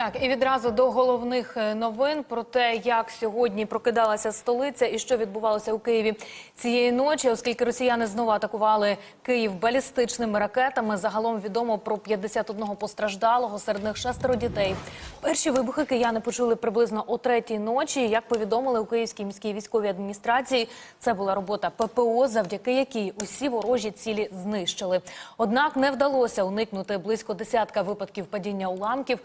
Так, і відразу до головних е, новин про те, як сьогодні прокидалася столиця і що відбувалося у Києві цієї ночі, оскільки росіяни знову атакували Київ балістичними ракетами. Загалом відомо про 51 постраждалого, серед них шестеро дітей. Перші вибухи кияни почули приблизно о третій ночі. Як повідомили у Київській міській військовій адміністрації, це була робота ППО, завдяки якій усі ворожі цілі знищили. Однак не вдалося уникнути близько десятка випадків падіння уламків.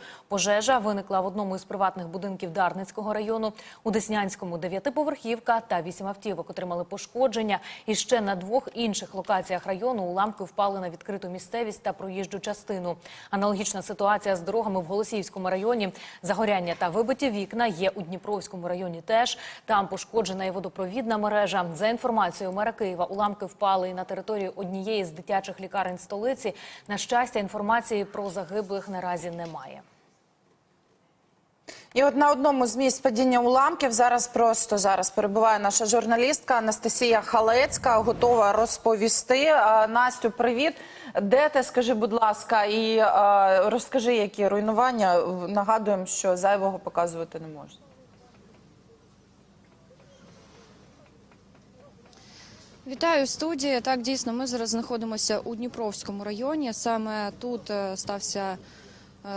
Пожежа виникла в одному із приватних будинків Дарницького району. У Деснянському дев'ятиповерхівка та вісім автівок отримали пошкодження. І ще на двох інших локаціях району уламки впали на відкриту місцевість та проїжджу частину. Аналогічна ситуація з дорогами в Голосіївському районі. Загоряння та вибиті вікна є у Дніпровському районі. Теж там пошкоджена і водопровідна мережа. За інформацією мера Києва, уламки впали і на територію однієї з дитячих лікарень столиці. На щастя, інформації про загиблих наразі немає. І от на одному з місць падіння уламків зараз просто зараз перебуває наша журналістка Анастасія Халецька, готова розповісти. Настю, привіт. Де ти, скажи, будь ласка, і розкажи, які руйнування. Нагадуємо, що зайвого показувати не можна. Вітаю студія. Так, дійсно, ми зараз знаходимося у Дніпровському районі. Саме тут е, стався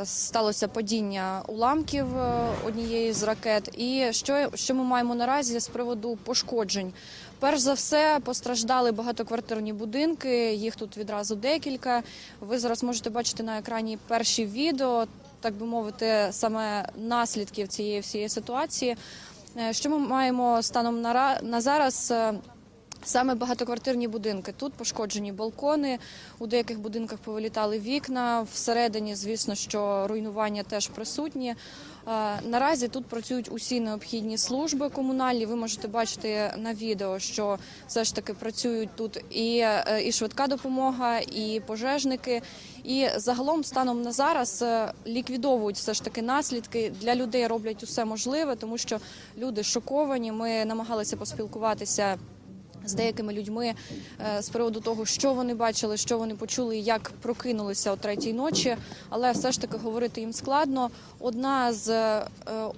сталося падіння уламків е, однієї з ракет. І що, що ми маємо наразі з приводу пошкоджень? Перш за все постраждали багатоквартирні будинки. Їх тут відразу декілька. Ви зараз можете бачити на екрані перші відео, так би мовити, саме наслідків цієї всієї ситуації. Е, Що ми маємо станом на, на зараз? Саме багатоквартирні будинки. Тут пошкоджені балкони, у деяких будинках повилітали вікна. Всередині, звісно, що руйнування теж присутні. Е, Наразі тут працюють усі необхідні служби комунальні. Ви можете бачити на відео, що все ж таки працюють тут і, е, і швидка допомога, і пожежники. І загалом, станом на зараз, е, ліквідовують все ж таки наслідки для людей. Роблять усе можливе, тому що люди шоковані. Ми намагалися поспілкуватися з деякими людьми е, з приводу того, що вони бачили, що вони почули, як прокинулися о третій ночі. Але все ж таки говорити їм складно. Одна з е,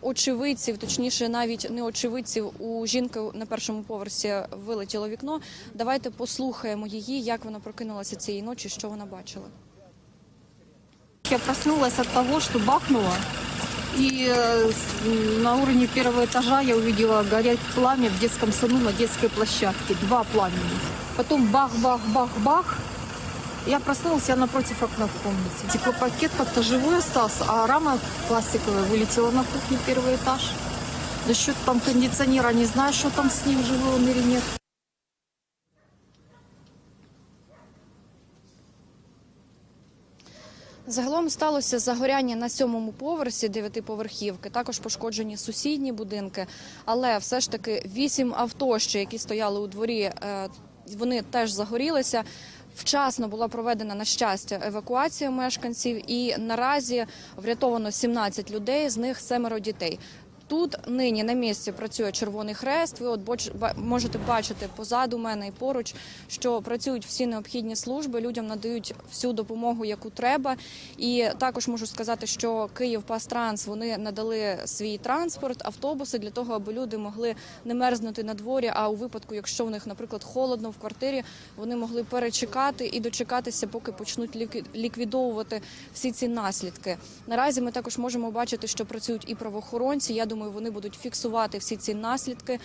очевидців, точніше, навіть не очевидців, у жінки на першому поверсі вилетіло вікно. Давайте послухаємо її, як вона прокинулася цієї ночі, що вона бачила. Я проснулась от того, что бахнуло. И э, с- на уровне первого этажа я увидела горять пламя в детском саду на детской площадке. Два пламени. Потом бах-бах-бах-бах. Я проснулась, я напротив окна в комнате. Стеклопакет как-то живой остался, а рама пластиковая вылетела на кухню первый этаж. Насчет там кондиционера не знаю, что там с ним, живой он или нет. Загалом сталося загоряння на сьомому поверсі дев'ятиповерхівки. Також пошкоджені сусідні будинки, але все ж таки вісім авто, ще які стояли у дворі, е, вони теж загорілися. Вчасно була проведена на щастя евакуація мешканців, і наразі врятовано 17 людей, з них семеро дітей. Тут нині на місці працює Червоний Хрест. Ви от можете бачити позаду мене і поруч, що працюють всі необхідні служби. Людям надають всю допомогу, яку треба. І також можу сказати, що Київ Пастранс вони надали свій транспорт, автобуси для того, аби люди могли не мерзнути на дворі. А у випадку, якщо в них, наприклад, холодно в квартирі, вони могли перечекати і дочекатися, поки почнуть лікві- ліквідовувати всі ці наслідки. Наразі ми також можемо бачити, що працюють і правоохоронці. Я думаю, вони будуть фіксувати всі ці наслідки.